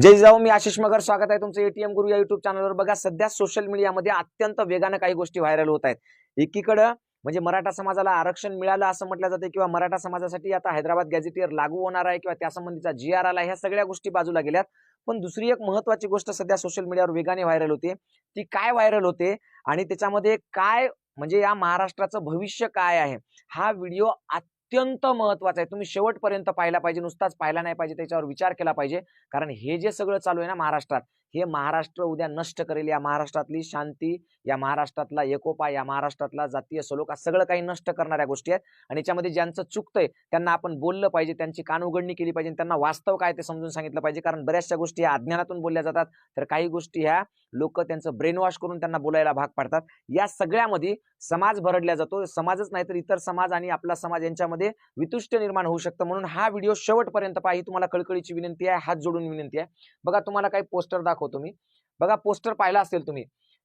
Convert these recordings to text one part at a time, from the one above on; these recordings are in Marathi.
जय जाऊ मी आशिष मगर. स्वागत आहे तुमचं एटीएम गुरु या युट्यूब चॅनलवर बघा सध्या सोशल मीडियामध्ये अत्यंत वेगानं काही गोष्टी व्हायरल होत आहेत. एकीकडं म्हणजे मराठा समाजाला आरक्षण मिळालं असं म्हटलं जाते किंवा मराठा समाजासाठी आता हैदराबाद गॅझेटियर लागू होणार आहे किंवा त्यासंबंधीचा जी आर आला ह्या सगळ्या गोष्टी बाजूला गेल्यात. पण दुसरी एक महत्वाची गोष्ट सध्या सोशल मीडियावर वेगाने व्हायरल होते. ती काय व्हायरल होते आणि त्याच्यामध्ये काय म्हणजे या महाराष्ट्राचं भविष्य काय आहे हा व्हिडिओ अत्यंत महत्वाचं आहे. तुम्ही शेवटपर्यंत पाहिला पाहिजे नुसताच पाहिला नाही पाहिजे त्याच्यावर विचार केला पाहिजे. कारण हे जे सगळं चालू आहे ना महाराष्ट्रात हे महाराष्ट्र उद्या नष्ट करेल. या महाराष्ट्रातली शांती या महाराष्ट्रातला एकोपा या महाराष्ट्रातला जातीय सलोखा सगळं काही नष्ट करणाऱ्या गोष्टी आहेत. आणि याच्यामध्ये ज्यांचं चुकतंय त्यांना आपण बोललं पाहिजे त्यांची कान उघडणी केली पाहिजे आणि त्यांना वास्तव काय ते समजून सांगितलं पाहिजे. कारण बऱ्याचशा गोष्टी ह्या अज्ञानातून बोलल्या जातात. तर काही गोष्टी ह्या लोक त्यांचं ब्रेन वॉश करून त्यांना बोलायला भाग पाडतात. या सगळ्यामध्ये समाज भरडला जातो. समाजच नाही तर इतर समाज आणि आपला समाज यांच्यामध्ये वितुष्ट निर्माण होऊ शकतं. म्हणून हा व्हिडिओ शेवटपर्यंत पाहि. तुम्हाला कळकळीची विनंती आहे. हात जोडून विनंती आहे. बघा तुम्हाला काही पोस्टर दाखवतो मी बघा पोस्टर पाहिला असेल तुम्ही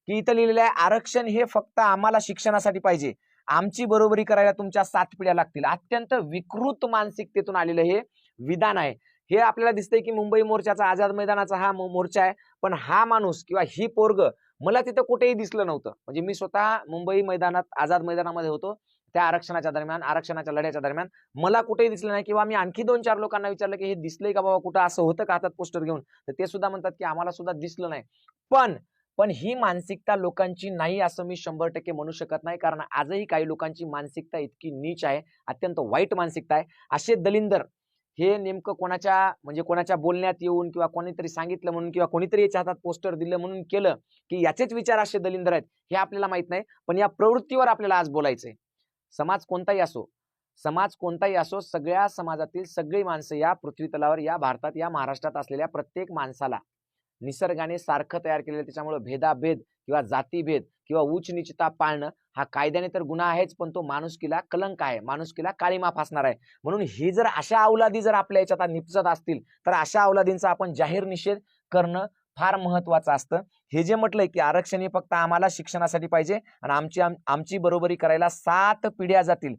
की इथं लिहिलेलं आहे आरक्षण हे फक्त आम्हाला शिक्षणासाठी पाहिजे. आमची बरोबरी करायला तुमच्या सात पिढ्या लागतील. अत्यंत विकृत मानसिकतेतून आलेलं हे विधान आहे. हे आपल्याला दिसतंय की मुंबई मोर्चाचा आझाद मैदानाचा हा मो- मोर्चा आहे पण हा माणूस किंवा ही पोरग मला तिथं कुठेही दिसलं नव्हतं. म्हणजे मी स्वतः मुंबई मैदानात आझाद मैदानामध्ये होतो. त्या आरक्षणाच्या दरम्यान आरक्षणाच्या लढ्याच्या दरम्यान मला कुठेही दिसलं नाही किंवा मी आणखी दोन चार लोकांना विचारलं की हे दिसलंय का बाबा कुठं? असं होतं का हातात पोस्टर घेऊन? तर ते सुद्धा म्हणतात की आम्हाला सुद्धा दिसलं नाही. पण पण ही मानसिकता लोकांची नाही असं मी शंभर टक्के म्हणू शकत नाही. कारण आजही काही लोकांची मानसिकता इतकी नीच आहे अत्यंत वाईट मानसिकता आहे. असे दलिंदर हे नेमकं कोणाच्या म्हणजे कोणाच्या बोलण्यात येऊन किंवा कोणीतरी सांगितलं म्हणून किंवा कोणीतरी याच्या हातात पोस्टर दिलं म्हणून केलं की याचेच विचार असे दलिंदर आहेत हे आपल्याला माहीत नाही. पण या प्रवृत्तीवर आपल्याला आज बोलायचंय. समाज कोणताही असो समाज कोणताही असो सगळ्या समाजातील सगळी माणसं या पृथ्वी तलावर या भारतात या महाराष्ट्रात असलेल्या प्रत्येक माणसाला निसर्गाने सारखं तयार केलेलं त्याच्यामुळे भेदाभेद किंवा जातीभेद किंवा उच्च निचता पाळणं हा कायद्याने तर गुन्हा आहेच पण तो माणुसकीला कलंक आहे. माणुसकीला काळीमा फासणार आहे. म्हणून ही जर अशा अवलादी जर आपल्या याच्यात निपजत असतील तर अशा अवलादींचा आपण जाहीर निषेध करणं फार महत्वाचं असतं. हे जे म्हटलंय की आरक्षण हे फक्त आम्हाला शिक्षणासाठी पाहिजे आणि आमची आम- आमची बरोबरी करायला सात पिढ्या जातील.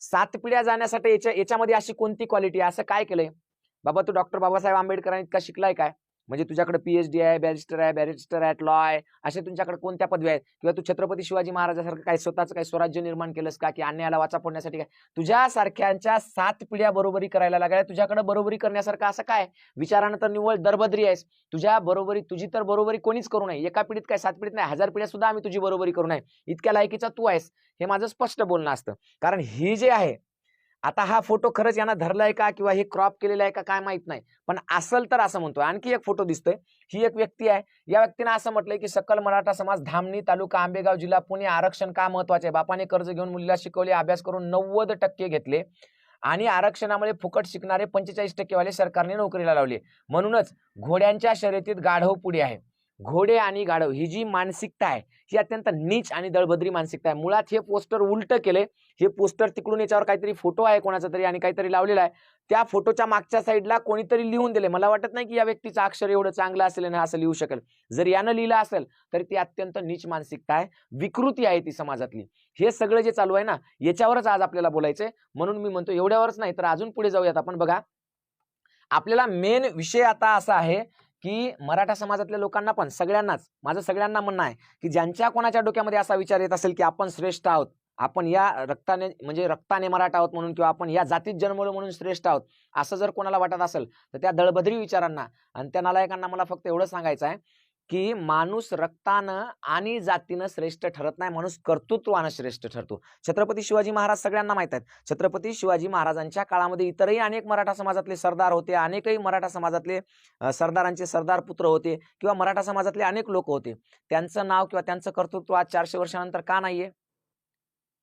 सात पिढ्या जाण्यासाठी याच्या याच्यामध्ये अशी कोणती क्वालिटी आहे? असं काय केलंय? बाबा तू डॉक्टर बाबासाहेब आंबेडकरांनी इतका शिकलाय काय? म्हणजे तुझ्याकडे पीएचडी आहे बॅरिस्टर आहे बॅरिस्टर ॲट लॉ आहे असे तुमच्याकडे कोणत्या पदव्या आहेत? किंवा तू छत्रपती शिवाजी महाराजासारखं काय स्वतःचं काही स्वराज्य निर्माण केलंस का? की अन्यायाला वाचा फोडण्यासाठी काय? तुझ्यासारख्यांच्या सात पिढ्या बरोबरी करायला लागल्या. तुझ्याकडे बरोबरी करण्यासारखं असं काय? विचारानं तर निव्वळ दरबद्री आहेस. तुझ्या बरोबरी तुझी तर बरोबरी कोणीच करू नये. एका पिढीत काय सात पिढीत नाही. हजार पिढ्या सुद्धा आम्ही तुझी बरोबरी करू नये. इतक्या लायकीचा तू आहेस. हे माझं स्पष्ट बोलणं असतं. कारण ही जे आहे आता हा फोटो खरंच यांना धरलाय का किंवा हे क्रॉप केलेला आहे का काय माहीत नाही. पण असल तर असं म्हणतोय. आणखी एक फोटो दिसतोय. ही एक व्यक्ती आहे. या व्यक्तीनं असं म्हटलंय की सकल मराठा समाज धामणी तालुका आंबेगाव जिल्हा पुणे आरक्षण का महत्त्वाचे आहे? बापाने कर्ज घेऊन मुलीला शिकवले अभ्यास करून नव्वद टक्के घेतले आणि आरक्षणामुळे फुकट शिकणारे पंचेचाळीस टक्केवाले सरकारने नोकरीला लावले. म्हणूनच घोड्यांच्या शर्यतीत गाढव पुढे आहे. घोडे आणि गाढव ही जी मानसिकता आहे ही अत्यंत नीच आणि दळभद्री मानसिकता आहे. मुळात हे पोस्टर उलट केले. हे पोस्टर तिकडून याच्यावर काहीतरी फोटो आहे कोणाचा तरी आणि काहीतरी लावलेला आहे. त्या फोटोच्या मागच्या साईडला कोणीतरी लिहून दिले. मला वाटत नाही की या व्यक्तीचं अक्षर एवढं चांगलं असेल आणि असं लिहू शकेल. जर यानं लिहिलं असेल तर ती अत्यंत नीच मानसिकता आहे. विकृती आहे ती समाजातली. हे सगळं जे चालू आहे ना याच्यावरच आज आपल्याला बोलायचंय. म्हणून मी म्हणतो एवढ्यावरच नाही तर अजून पुढे जाऊयात आपण. बघा आपल्याला मेन विषय आता असा आहे की मराठा समाजातल्या लोकांना पण सगळ्यांनाच माझं सगळ्यांना म्हणणं आहे की ज्यांच्या कोणाच्या डोक्यामध्ये असा विचार येत असेल की आपण श्रेष्ठ आहोत आपण या रक्ताने म्हणजे रक्ताने मराठा आहोत म्हणून किंवा आपण या जातीत जन्मलो म्हणून श्रेष्ठ आहोत असं जर कोणाला वाटत असेल तर त्या दळबदरी विचारांना आणि त्या नालायकांना मला फक्त एवढं सांगायचं आहे की माणूस रक्तानं आणि जातीनं श्रेष्ठ ठरत नाही माणूस कर्तृत्वानं श्रेष्ठ ठरतो. छत्रपती शिवाजी महाराज सगळ्यांना माहीत आहेत. छत्रपती शिवाजी महाराजांच्या काळामध्ये इतरही अनेक मराठा समाजातले सरदार होते अनेकही मराठा समाजातले सरदारांचे सरदार पुत्र होते किंवा मराठा समाजातले अनेक लोक होते. त्यांचं नाव किंवा त्यांचं कर्तृत्व आज चारशे वर्षानंतर का नाहीये?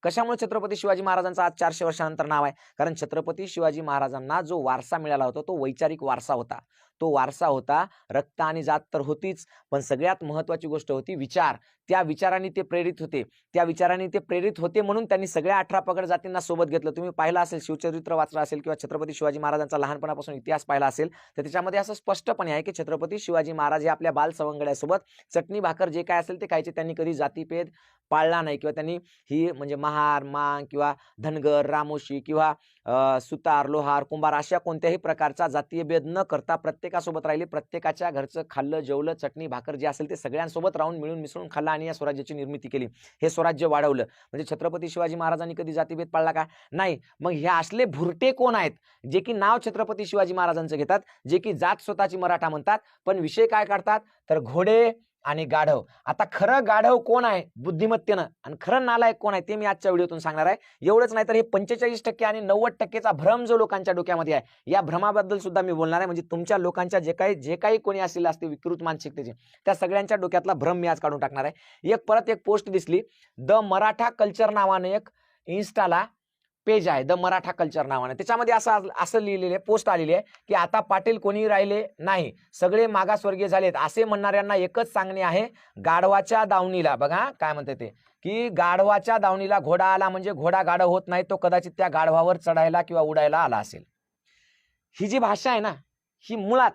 कशामुळे छत्रपती शिवाजी महाराजांचं आज चारशे वर्षानंतर नाव आहे? कारण छत्रपती शिवाजी महाराजांना जो वारसा मिळाला होता तो वैचारिक वारसा होता. तो वारसा होता रक्त आणि जात तर होतीच पण सगळ्यात महत्वाची गोष्ट होती विचार. त्या विचारांनी ते प्रेरित होते. त्या विचारांनी ते प्रेरित होते म्हणून त्यांनी सगळ्या अठरा पगड जातींना सोबत घेतलं. तुम्ही पाहिलं असेल शिवचरित्र वाचलं असेल किंवा छत्रपती शिवाजी महाराजांचा लहानपणापासून इतिहास पाहिला असेल तर त्याच्यामध्ये असं स्पष्टपणे आहे की छत्रपती शिवाजी महाराज हे आपल्या बाल सवंगड्यासोबत चटणी भाकर जे काय असेल ते खायचे. त्यांनी कधी जातीभेद पाळला नाही किंवा त्यांनी ही म्हणजे महार मांग किंवा धनगर रामोशी किंवा सुतार लोहार कुंभार अशा कोणत्याही प्रकारचा जातीय भेद न करता प्रत्येकासोबत राहिले. प्रत्येकाच्या घरचं खाल्लं जेवलं चटणी भाकर जे असेल ते सगळ्यांसोबत राहून मिळून मिसळून खाल्लं आणि या स्वराज्याची निर्मिती केली. हे स्वराज्य वाढवलं. म्हणजे छत्रपती शिवाजी महाराजांनी कधी जातीभेद पाळला का? नाही. मग हे असले भुरटे कोण आहेत? जे की नाव छत्रपती शिवाजी महाराजांचं घेतात जे की जात स्वतःची मराठा म्हणतात पण विषय काय काढतात? तर घोडे आणि गाढव. आता खरं गाढव कोण आहे? बुद्धिमत्तेनं. आणि खरं नालायक कोण आहे? ते मी आजच्या व्हिडिओतून सांगणार आहे. एवढंच नाही तर हे पंचेचाळीस टक्के आणि नव्वद टक्केचा भ्रम जो लोकांच्या डोक्यामध्ये आहे या भ्रमाबद्दल सुद्धा मी बोलणार आहे. म्हणजे तुमच्या लोकांच्या जे काही जे काही कोणी असेल असते विकृत मानसिकतेचे त्या सगळ्यांच्या डोक्यातला भ्रम मी आज काढून टाकणार आहे. एक परत एक पोस्ट दिसली. द मराठा कल्चर नावाने एक इन्स्टाला पेज आहे द मराठा कल्चर नावाने. त्याच्यामध्ये असं असं लिहिलेलं आहे पोस्ट आलेली आहे की आता पाटील कोणी राहिले नाही. सगळे मागासवर्गीय झालेत. असे म्हणणाऱ्यांना एकच सांगणे आहे गाढवाच्या दावणीला. बघा काय म्हणते ते की गाढवाच्या दावणीला घोडा आला म्हणजे घोडा गाढव होत नाही तो कदाचित त्या गाढवावर चढायला किंवा उडायला आला असेल. ही जी भाषा आहे ना ही मुळात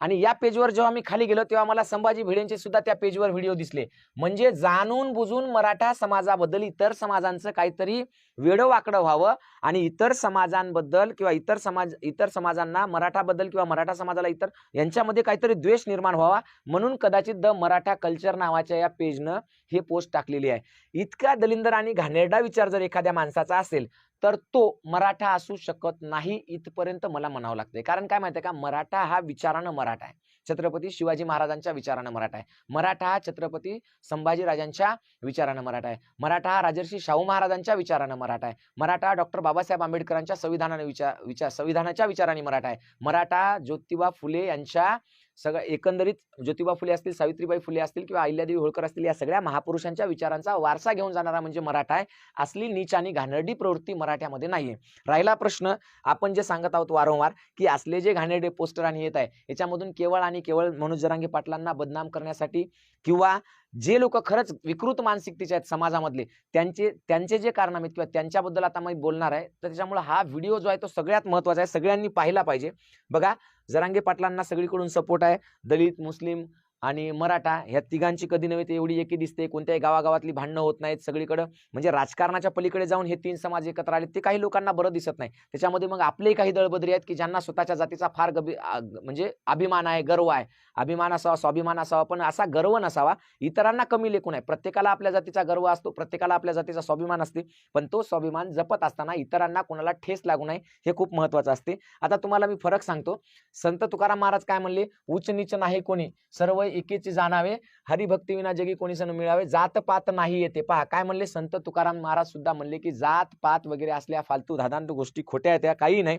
आणि या पेजवर जेव्हा मी खाली गेलो तेव्हा मला संभाजी भिडेंचे सुद्धा त्या पेजवर व्हिडिओ दिसले. म्हणजे जाणून बुजून मराठा समाजाबद्दल इतर समाजांचं काहीतरी वेडं व्हावं आणि इतर समाजांबद्दल किंवा इतर समाज इतर समाजांना मराठाबद्दल किंवा मराठा समाजाला इतर यांच्यामध्ये काहीतरी द्वेष निर्माण व्हावा म्हणून कदाचित द मराठा कल्चर नावाच्या या पेजनं हे पोस्ट टाकलेली आहे. इतका दलिंदर आणि घाणेरडा विचार जर एखाद्या माणसाचा असेल तर तो मराठा असू शकत नाही इथपर्यंत मला म्हणावं लागतंय. कारण काय माहितीये का? मराठा हा विचारानं मराठा आहे. छत्रपती शिवाजी महाराजांच्या विचारानं मराठा आहे. मराठा हा छत्रपती संभाजीराजांच्या विचारानं मराठा आहे. मराठा हा राजर्षी शाहू महाराजांच्या विचारानं मराठा आहे. मराठा डॉक्टर बाबासाहेब आंबेडकरांच्या संविधानाने विचार विचार संविधानाच्या विचाराने मराठा आहे. मराठा ज्योतिबा फुले यांच्या सगळं एकंदरीत ज्योतिबा फुले असतील सावित्रीबाई फुले असतील किंवा अहिल्यादेवी होळकर असतील या सगळ्या महापुरुषांच्या विचारांचा वारसा घेऊन जाणारा म्हणजे मराठा आहे. असली नीच आणि घाणेरडी प्रवृत्ती मराठ्यामध्ये नाहीये. राहिला प्रश्न आपण जे सांगत आहोत वारंवार की असले जे घाणेरडे पोस्टर आणि येत आहे याच्यामधून केवळ आणि केवळ मनोज जरांगे पाटलांना बदनाम करण्यासाठी किंवा जे लोक खरंच विकृत मानसिकतेचे आहेत समाजामधले त्यांचे त्यांचे जे कारण आहेत किंवा त्यांच्याबद्दल आता मी बोलणार आहे तर त्याच्यामुळे हा व्हिडिओ जो आहे तो सगळ्यात महत्त्वाचा आहे सगळ्यांनी पाहिला पाहिजे. बघा जरांगे पाटलांना सगळीकडून सपोर्ट आहे दलित मुस्लिम आणि मराठा ह्या तिघांची कधी नव्हे ते एवढी एकी दिसते कोणत्याही गावागावातली भांडणं होत नाहीत सगळीकडं. म्हणजे राजकारणाच्या पलीकडे जाऊन हे तीन समाज एकत्र आले ते काही लोकांना बरं दिसत नाही. त्याच्यामध्ये मग आपलेही काही दळबदरी आहेत की ज्यांना स्वतःच्या जातीचा फार गभी म्हणजे अभिमान आहे गर्व आहे. अभिमान असावा स्वाभिमान असावा पण असा गर्व नसावा. इतरांना कमी लेखू आहे प्रत्येकाला आपल्या जातीचा गर्व असतो. प्रत्येकाला आपल्या जातीचा स्वाभिमान असते. पण तो स्वाभिमान जपत असताना इतरांना कोणाला ठेस लागू नये हे खूप महत्वाचं असते. आता तुम्हाला मी फरक सांगतो. संत तुकाराम महाराज काय म्हणले? उच्च नीच नाही कोणी. सर्व एकेची जाणावे. हरिभक्ती विना जगी कोणी सण मिळावे. जात पात नाही येते. पहा काय म्हणले? संत तुकाराम महाराज सुद्धा म्हणले की जात पात वगैरे असल्या फालतू धादांत गोष्टी खोट्या आहेत त्या काही नाही.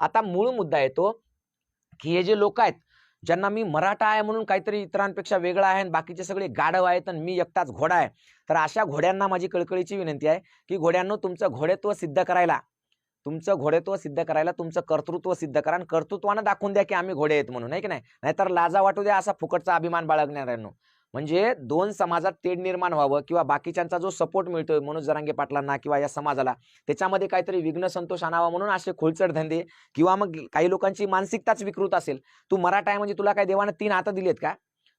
आता मूळ मुद्दा येतो की हे जे लोक आहेत ज्यांना मी मराठा आहे म्हणून काहीतरी इतरांपेक्षा वेगळा आहे आणि बाकीचे सगळे गाढव आहेत आणि मी एकटाच घोडा आहे. तर अशा घोड्यांना माझी कळकळीची विनंती आहे की घोड्यांनो तुमचं घोडेत्व सिद्ध करायला. तुमचं घोडेत्व सिद्ध करायला तुमचं कर्तृत्व सिद्ध करा आणि कर्तृत्वानं दाखवून द्या की आम्ही घोडे आहेत म्हणून आहे की नाही? नाहीतर लाजा वाटू द्या असा फुकटचा अभिमान बाळगणाऱ्यांनो. म्हणजे दोन समाजात तेढ निर्माण व्हावं किंवा बाकीच्यांचा जो सपोर्ट मिळतोय मनोज जरांगे पाटलांना किंवा या समाजाला त्याच्यामध्ये काहीतरी विघ्न संतोष आणावा म्हणून असे खोलचड धंदे किंवा मग काही लोकांची मानसिकताच विकृत असेल. तू मराठा आहे म्हणजे तुला काय देवानं तीन हात दिलेत का?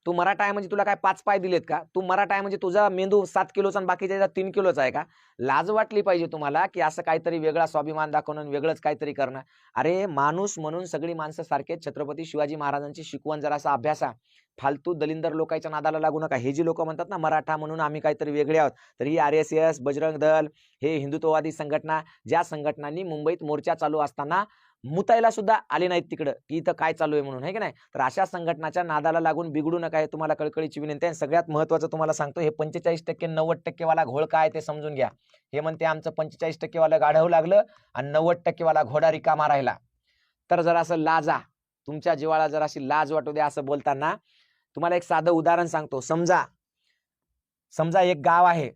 तू मराठा आहे म्हणजे तुला काय पाच पाय दिलेत का? तू मराठा आहे म्हणजे तुझा मेंदू सात किलोचा आणि बाकीच्या तीन किलोचा आहे का? लाज वाटली पाहिजे तुम्हाला की असं काहीतरी वेगळा स्वाभिमान दाखवणं वेगळंच काहीतरी करणं. अरे माणूस म्हणून सगळी माणसं सारखे छत्रपती शिवाजी महाराजांची शिकवण जरा असा अभ्यासा फालतू दलिंदर लोकांच्या नादाला लागू नका. हे जी लोक म्हणतात ना मराठा म्हणून आम्ही काहीतरी वेगळे आहोत तर ही R S S Bajrang Dal हे हिंदुत्ववादी संघटना ज्या संघटनांनी मुंबईत मोर्चा चालू असताना मुतायला सुद्धा आले नाहीत तिकडं की इथं काय चालू आहे म्हणून आहे की नाही? तर अशा संघटनाच्या नादाला लागून बिघडू नका हे तुम्हाला कळकळीची विनंती आहे. सगळ्यात महत्वाचं तुम्हाला सांगतो हे पंचेचाळीस टक्के नव्वद टक्केवाला घोळ काय ते समजून घ्या. हे म्हणते आमचं पंचेचाळीस टक्केवालं गाढवं लागलं आणि नव्वद टक्केवाला घोडा रिकामा राहिला. तर जरा असं लाजा तुमच्या जीवाला जर अशी लाज वाटू द्या असं बोलताना तुम्हाला एक साधं उदाहरण सांगतो. समजा समजा एक गाव आहे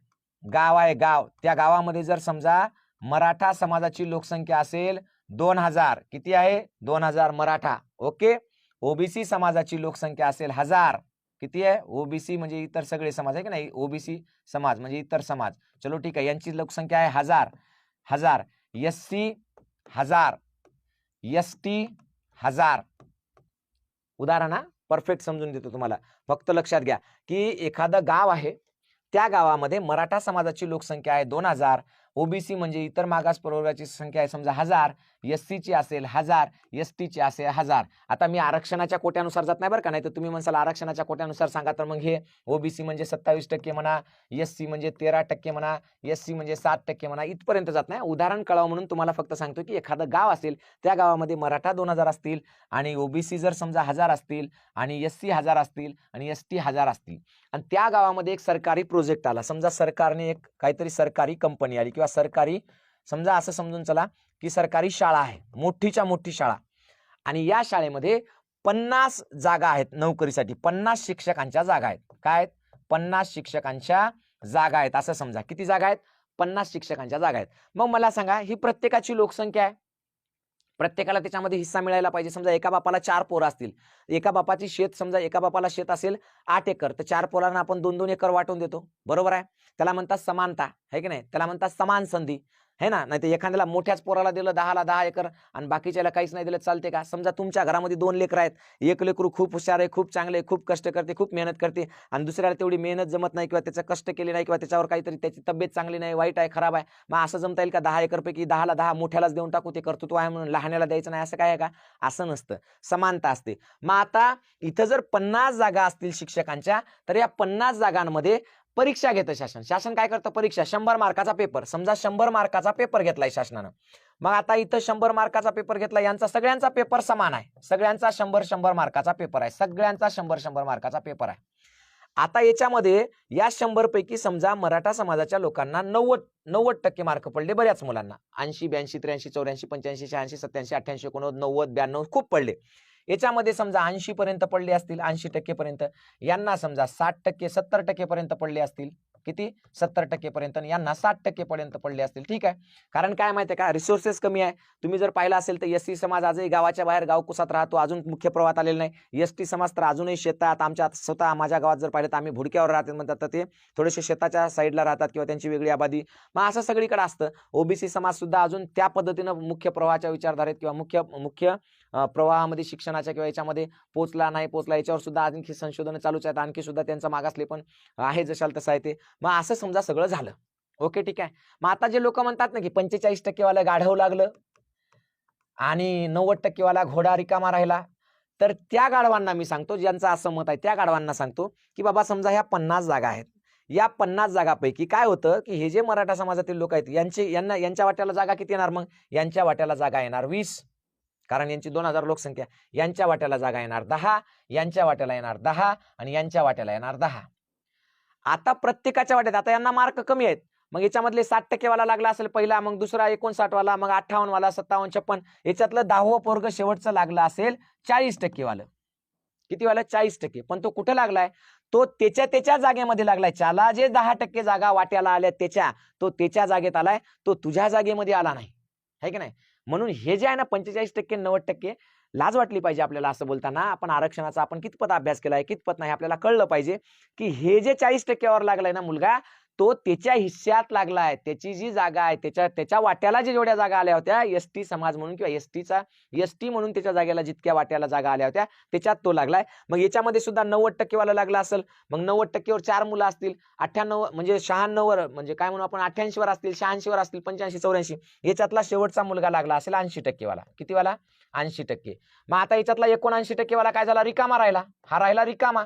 गाव आहे गाव. त्या गावामध्ये जर समजा मराठा समाजाची लोकसंख्या असेल दोन हजार. किती आहे? दोन हजार मराठा. ओके? ओबीसी समाजाची लोकसंख्या असेल हजार. किती आहे? ओबीसी म्हणजे इतर सगळे समाज आहे की नाही? ओबीसी समाज म्हणजे इतर समाज. चलो ठीक आहे. यांची लोकसंख्या आहे हजार. हजार. एस सी हजार. एस टी हजार. उदाहरण परफेक्ट समजून देतो तुम्हाला. फक्त लक्षात घ्या की एखादं गाव आहे त्या गावामध्ये मराठा समाजाची लोकसंख्या आहे दोन हजार. ओबीसी म्हणजे इतर मागास प्रवर्गाची संख्या आहे समजा हजार. एस सीची असेल हजार एस टीची असेल हजार. आता मी आरक्षणाच्या कोट्यानुसार जात नाही बरं का नाही तर तुम्ही म्हणसाल आरक्षणाच्या कोट्यानुसार सांगा तर मग हे ओबीसी म्हणजे सत्तावीस टक्के म्हणा एस सी म्हणजे तेरा टक्के म्हणा एस सी म्हणजे सात टक्के म्हणा इथपर्यंत जात नाही. उदाहरण कळावं म्हणून तुम्हाला फक्त सांगतो की एखादं गाव असेल त्या गावामध्ये मराठा दोन हजार असतील आणि ओबीसी जर समजा हजार असतील आणि एस सी हजार असतील आणि एस टी हजार असतील. आणि त्या गावामध्ये एक सरकारी प्रोजेक्ट आला. समजा सरकारने एक काहीतरी सरकारी कंपनी आली किंवा सरकारी समजा असं समजून चला की सरकारी शाळा आहे. मोठीच्या मोठी शाळा. आणि या शाळेमध्ये पन्नास जागा आहेत नोकरीसाठी. पन्नास शिक्षकांच्या जागा आहेत. काय आहेत? पन्नास शिक्षकांच्या जागा आहेत. असं समजा. किती जागा आहेत? पन्नास शिक्षकांच्या जागा आहेत. मग मला सांगा ही प्रत्येकाची लोकसंख्या आहे? प्रत्येकाला त्याच्यामध्ये हिस्सा मिळायला पाहिजे. समजा एका बापाला चार पोरं असतील. एका बापाची शेत समजा एका बापाला शेत असेल आठ एकर तर चार पोरांना आपण दोन दोन एकर वाटून देतो. बरोबर आहे? त्याला म्हणतात समानता. आहे की नाही? त्याला म्हणतात समान संधी. है ना? नाही तर एखाद्याला मोठ्याच पोराला दिलं दहाला दहा एकर आणि बाकीच्याला काहीच नाही दिलं चालते का? समजा तुमच्या घरामध्ये दोन लेकरं आहेत. एक लेकरू खूप हुशार आहे खूप चांगले आहे, खूप कष्ट करते खूप मेहनत करते आणि दुसऱ्याला तेवढी मेहनत जमत नाही किंवा त्याचं कष्ट केले नाही किंवा त्याच्यावर काहीतरी त्याची तब्येत चांगली नाही वाईट आहे खराब आहे मग असं जमता येईल का? दहा एकरपैकी दहाला दहा मोठ्यालाच देऊन टाकू ते कर्तृत्व आहे म्हणून लहाण्याला द्यायचं नाही असं काय आहे का? असं नसतं. समानता असते. मग आता इथं जर पन्नास जागा असतील शिक्षकांच्या तर या पन्नास जागांमध्ये परीक्षा घेतं शासन. शासन काय करतं परीक्षा? शंभर मार्काचा पेपर समजा शंभर मार्काचा पेपर घेतलाय शासनानं. मग आता इथं शंभर मार्काचा पेपर घेतला यांचा सगळ्यांचा पेपर समान आहे. सगळ्यांचा शंभर शंभर मार्काचा पेपर आहे. सगळ्यांचा शंभर शंभर मार्काचा पेपर आहे. आता याच्यामध्ये या शंभर पैकी समजा मराठा समाजाच्या लोकांना नव्वद नव्वद टक्के मार्क पडले बऱ्याच मुलांना. ऐंशी ब्याऐंशी त्र्याऐंशी चौऱ्याऐंशी पंच्याऐंशी शहाऐंशी सत्याऐंशी अठ्ठ्याऐंशी एकोणनव्वद नव्वद ब्याण्णव खूप पडले. याच्यामध्ये समजा ऐंशी पर्यंत पडले असतील ऐंशी टक्के पर्यंत यांना समजा साठ टक्के सत्तर टक्के पर्यंत पडले असतील. किती? सत्तर टक्के पर्यंत यांना साठ टक्के पर्यंत पडले असतील. ठीक आहे? कारण काय माहिती आहे का? रिसोर्सेस कमी आहे. तुम्ही जर पाहिलं असेल तर एस टी समाज आजही गावाच्या बाहेर गावकुसात राहतो. अजून मुख्य प्रवाहात आलेला नाही. एस टी समाज तर अजूनही शेतात आमच्या स्वतः माझ्या गावात जर पाहिलं तर आम्ही भुडक्यावर राहतात म्हणतात. तर ते थोडेसे शेताच्या साईडला राहतात किंवा त्यांची वेगळी आबादी. मग असं सगळीकडे असतं. ओबीसी समाज सुद्धा अजून त्या पद्धतीनं मुख्य प्रवाहाच्या विचारधारेत किंवा मुख्य मुख्य प्रवाहामध्ये शिक्षणाच्या किंवा याच्यामध्ये पोचला नाही पोचला याच्यावर सुद्धा आणखी संशोधन चालूच आहेत. आणखी सुद्धा त्यांचा मागासले पण आहे जशाल तसं आहे ते. मग असं समजा सगळं झालं. ओके ठीक आहे. मग आता जे लोक म्हणतात ना की पंचेचाळीस टक्केवाला गाढव लागलं आणि नव्वद टक्केवाला घोडा रिकामा राहिला तर त्या गाढवांना मी सांगतो ज्यांचं असं मत आहे त्या गाढवांना सांगतो की बाबा समजा ह्या पन्नास जागा आहेत. या पन्नास जागापैकी काय होतं की हे जे मराठा समाजातील लोक आहेत यांचे यांना यांच्या वाट्याला जागा किती येणार मग? यांच्या वाट्याला जागा येणार वीस. कारण यांची दोन हजार लोकसंख्या यांच्या वाट्याला जागा येणार दहा यांच्या वाट्याला येणार दहा आणि यांच्या वाट्याला येणार दहा. आता प्रत्येकाच्या वाट्यात आता यांना मार्क कमी आहेत. मग याच्यामधले साठ टक्केवाला लागला असेल पहिला मग दुसरा एकोणसाठवाला मग अठ्ठावनवाला सत्तावन्न छप्पन याच्यातलं दहावं पोरग शेवटचं लागलं असेल चाळीस टक्केवालं. किती वाला चाळीस टक्के. पण तो कुठं लागलाय? तो त्याच्या त्याच्या जागेमध्ये लागलाय. त्याला जे दहा टक्के जागा वाट्याला आल्या त्याच्या तो त्याच्या जागेत आलाय तो तुझ्या जागेमध्ये आला नाही. है की नाही? म्हणून हे जे आहे ना पंचेचाळीस टक्के नव्वद टक्के लाज वाटली पाहिजे आपल्याला असं बोलताना. आपण आरक्षणाचा आपण कितपत अभ्यास केला आहे कितपत नाही आपल्याला कळलं पाहिजे की हे जे चाळीस टक्क्यावर लागलाय ना मुलगा तो त्याच्या हिस्स्यात लागलाय त्याची जी जागा आहे त्याच्या त्याच्या वाट्याला जे जेवढ्या जागा आल्या होत्या एस टी समाज म्हणून किंवा एस टीचा एस टी म्हणून त्याच्या जागेला जितक्या वाट्याला जागा आल्या होत्या त्याच्यात तो लागलाय. मग याच्यामध्ये सुद्धा नव्वद टक्केवाला लागला असेल मग नव्वद टक्केवर चार मुलं असतील अठ्ठ्याण्णव म्हणजे शहाण्णववर म्हणजे काय म्हणू आपण अठ्ठ्याऐंशीवर असतील शहाऐंशीवर असतील पंच्याऐंशी चौऱ्याऐंशी याच्यातला शेवटचा मुलगा लागला असेल ऐंशी टक्केवाला. कितीवाला? ऐंशी टक्के. मग आता याच्यातला एकोणऐंशी टक्केवाला काय झाला? रिकामा राहिला. हा राहिला रिकामा.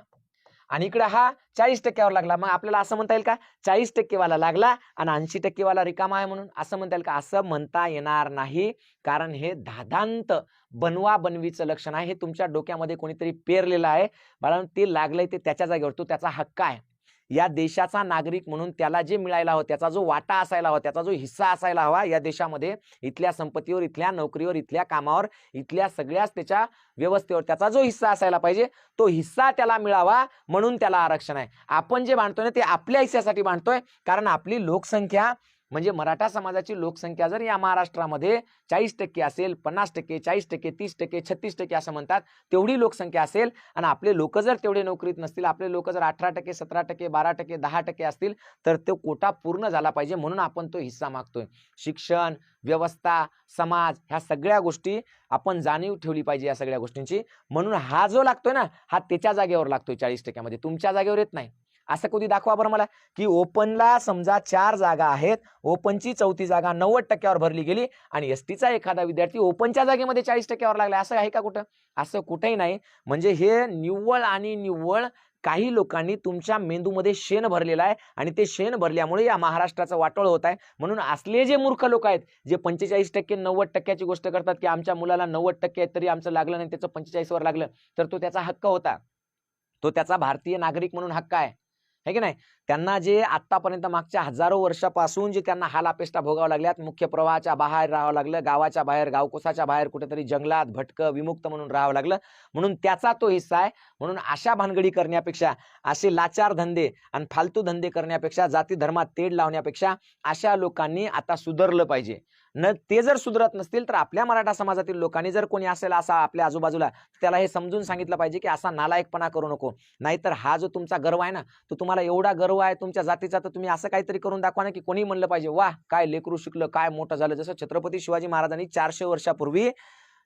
आणि इकडे हा चाळीस टक्क्यावर लागला. मग आपल्याला असं म्हणता येईल का? चाळीस टक्केवाला लागला आणि ऐंशी टक्केवाला रिकामा आहे म्हणून असं म्हणता येईल का? असं म्हणता येणार नाही. कारण हे धादांत बनवा बनवीचं लक्षण आहे. हे तुमच्या डोक्यामध्ये कोणीतरी पेरलेलं आहे. बाळा ते लागलंय ते त्याच्या जागेवर. तो त्याचा हक्क आहे. या देशाचा नागरिक म्हणून त्याला जे मिळायला हवं त्याचा जो वाटा असायला हवा त्याचा जो हिस्सा असायला हवा या देशामध्ये इथल्या संपत्तीवर इथल्या नोकरीवर इथल्या कामावर इथल्या सगळ्याच त्याच्या व्यवस्थेवर त्याचा जो हिस्सा असायला पाहिजे तो हिस्सा त्याला मिळावा म्हणून त्याला आरक्षण आहे. आपण जे बांधतोय ना ते आपल्या हिस्स्यासाठी बांधतोय. कारण आपली लोकसंख्या म्हणजे मराठा समाजाची लोकसंख्या जर या महाराष्ट्रामध्ये चाळीस टक्के असेल पन्नास टक्के चाळीस टक्के तीस टक्के छत्तीस टक्के असं म्हणतात तेवढी लोकसंख्या असेल आणि आपले लोक जर तेवढे नोकरीत नसतील आपले लोक जर अठरा टक्के सतरा टक्के बारा टक्के दहा टक्के असतील तर तो कोटा पूर्ण झाला पाहिजे म्हणून आपण तो हिस्सा मागतोय. शिक्षण व्यवस्था समाज ह्या सगळ्या गोष्टी आपण जाणीव ठेवली पाहिजे या सगळ्या गोष्टींची. म्हणून हा जो लागतोय ना हा त्याच्या जागेवर लागतोय चाळीस टक्क्यामध्ये. तुमच्या जागेवर येत नाही. असं कधी दाखवा बरं मला की ओपनला समजा चार जागा आहेत ओपनची चौथी जागा नव्वद टक्क्यावर भरली गेली आणि एस टीचा एखादा विद्यार्थी ओपनच्या जागेमध्ये चाळीस टक्क्यावर लागला असं आहे का कुठं? असं कुठेही नाही. म्हणजे हे निव्वळ आणि निव्वळ काही लोकांनी तुमच्या मेंदूमध्ये शेण भरलेलं आहे आणि ते शेण भरल्यामुळे या महाराष्ट्राचं वाटोळ होत आहे. म्हणून असले जे मूर्ख लोक आहेत जे पंचेचाळीस टक्के नव्वद टक्क्याची गोष्ट करतात की आमच्या मुलाला नव्वद टक्के आहेत तरी आमचं लागलं नाही त्याचं पंचेचाळीसवर लागलं तर तो त्याचा हक्क होता. तो त्याचा भारतीय नागरिक म्हणून हक्क आहे. है की नाही? त्यांना जे आतापर्यंत मागच्या हजारो वर्षापासून जे त्यांना हाल अपेष्टा भोगावं लागल्यात मुख्य प्रवाहाच्या बाहेर राहावं लागलं गावाच्या बाहेर गावकोसाच्या बाहेर कुठेतरी जंगलात भटकं विमुक्त म्हणून राहावं लागलं. म्हणून त्याचा तो हिस्सा आहे. म्हणून अशा भानगडी करण्यापेक्षा असे लाचार धंदे आणि फालतू धंदे करण्यापेक्षा जाती धर्मात तेढ लावण्यापेक्षा अशा लोकांनी आता सुधारलं पाहिजे. न ते जर सुधरत नसतील तर आपल्या मराठा समाजातील लोकांनी जर कोणी असेल असा आपल्या आजूबाजूला त्याला हे समजून सांगितलं पाहिजे की असा नालायकपणा करू नको. नाहीतर हा जो तुमचा गर्व आहे ना तो तुम्हाला एवढा गर्व आहे तुमच्या जातीचा तर तुम्ही असं काहीतरी करून दाखवा ना की कोणी म्हणलं पाहिजे वाह काय लेकरू शिकलं काय मोठं झालं. जसं छत्रपती शिवाजी महाराजांनी चारशे वर्षापूर्वी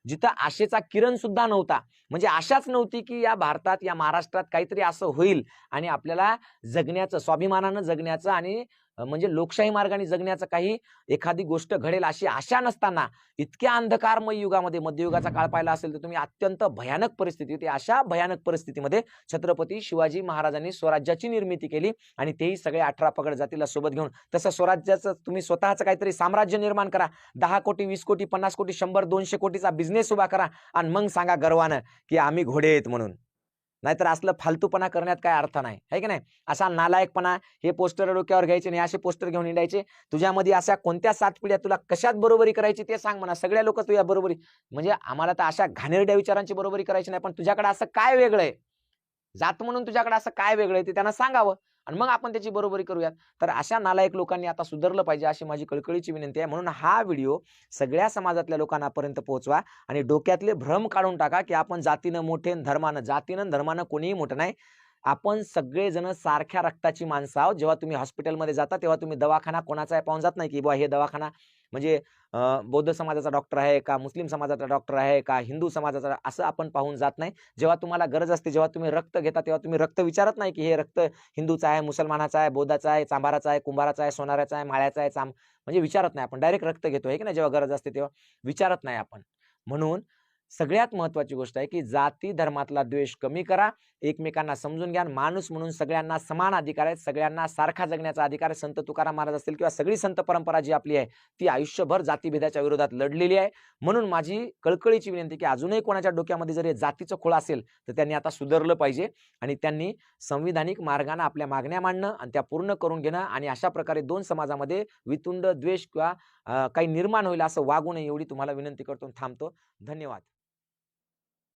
जिथं आशेचा किरण सुद्धा नव्हता म्हणजे आशाच नव्हती की या भारतात या महाराष्ट्रात काहीतरी असं होईल आणि आपल्याला जगण्याचं स्वाभिमानानं जगण्याचं आणि म्हणजे लोकशाही मार्गाने जगण्याचं काही एखादी गोष्ट घडेल अशी आशा नसताना इतक्या अंधकारमय युगामध्ये मध्ययुगाचा काळ पाहिला असेल तर तुम्ही अत्यंत भयानक परिस्थिती होती. अशा भयानक परिस्थितीमध्ये छत्रपती शिवाजी महाराजांनी स्वराज्याची निर्मिती केली आणि तेही सगळे अठरा पगड जातीला सोबत घेऊन. तसं स्वराज्याचं तुम्ही स्वतःचं काहीतरी साम्राज्य निर्माण करा. दहा कोटी वीस कोटी पन्नास कोटी शंभर दोनशे कोटीचा बिझनेस उभा करा आणि मग सांगा गर्वानं की आम्ही घोडे आहेत म्हणून. नाहीतर असलं फालतूपणा करण्यात काय अर्थ नाही. आहे की नाही? असा नालायकपणा हे पोस्टर डोक्यावर घ्यायचे आणि असे पोस्टर घेऊन हिंडायचे. तुझ्यामध्ये अशा कोणत्या सात पिढ्या तुला कशात बरोबरी करायची ते सांग म्हणा. सगळ्या लोक तुझ्या बरोबरी. म्हणजे आम्हाला तर अशा घाणेरड्या विचारांची बरोबरी करायची नाही पण तुझ्याकडे असं काय वेगळं आहे? जात म्हणून तुझ्याकडे असं काय वेगळं आहे ते त्यांना सांगावं. आणि मग आपण त्याची बरोबरी करूयात. तर अशा नालायक लोकांनी आता सुधारलं पाहिजे अशी माझी कळकळीची विनंती आहे. म्हणून हा व्हिडिओ सगळ्या समाजातल्या लोकांनापर्यंत पोहोचवा आणि डोक्यातले भ्रम काढून टाका की आपण जातीनं मोठे धर्मानं जातीनं धर्मानं कोणीही मोठं नाही. आपण सगळेजण सारख्या रक्ताची माणसं आहोत. जेव्हा तुम्ही हॉस्पिटलमध्ये जाता तेव्हा तुम्ही दवाखाना कोणाचा आहे पाहून जात नाही की बुवा हे दवाखाना म्हणजे बौद्ध समाजाचा डॉक्टर आहे का मुस्लिम समाजाचा डॉक्टर आहे का हिंदू समाजाचा असं आपण पाहून जात नाही. जेव्हा तुम्हाला गरज असते जेव्हा तुम्ही रक्त घेता तेव्हा तुम्ही रक्त विचारत नाही की हे रक्त हिंदूचं आहे मुसलमानाचा आहे बौद्धाचा आहे चांभाराचा आहे कुंभाराचा आहे सोनाऱ्याचा आहे माळ्याचा आहे चांब म्हणजे विचारत नाही आपण. डायरेक्ट रक्त घेतो. आहे की नाही? जेव्हा गरज असते तेव्हा विचारत नाही आपण. म्हणून सगळ्यात महत्वाची गोष्ट आहे की जाती धर्मातला द्वेष कमी करा एकमेकांना समजून घ्या माणूस म्हणून सगळ्यांना समान अधिकार आहेत सगळ्यांना सारखा जगण्याचा अधिकार आहे. संत तुकाराम महाराज असतील किंवा सगळी संत परंपरा जी आपली आहे ती आयुष्यभर जातीभेदाच्या विरोधात लढलेली आहे. म्हणून माझी कळकळीची विनंती की अजूनही कोणाच्या डोक्यामध्ये जर हे जातीचं खोळ असेल तर त्यांनी आता सुधारलं पाहिजे आणि त्यांनी संविधानिक मार्गाने आपल्या मागण्या मांडणं आणि त्या पूर्ण करून घेणं आणि अशा प्रकारे दोन समाजामध्ये वितुंड द्वेष किंवा काही निर्माण होईल असं वागू नये एवढी तुम्हाला विनंती करतो थांबतो. धन्यवाद.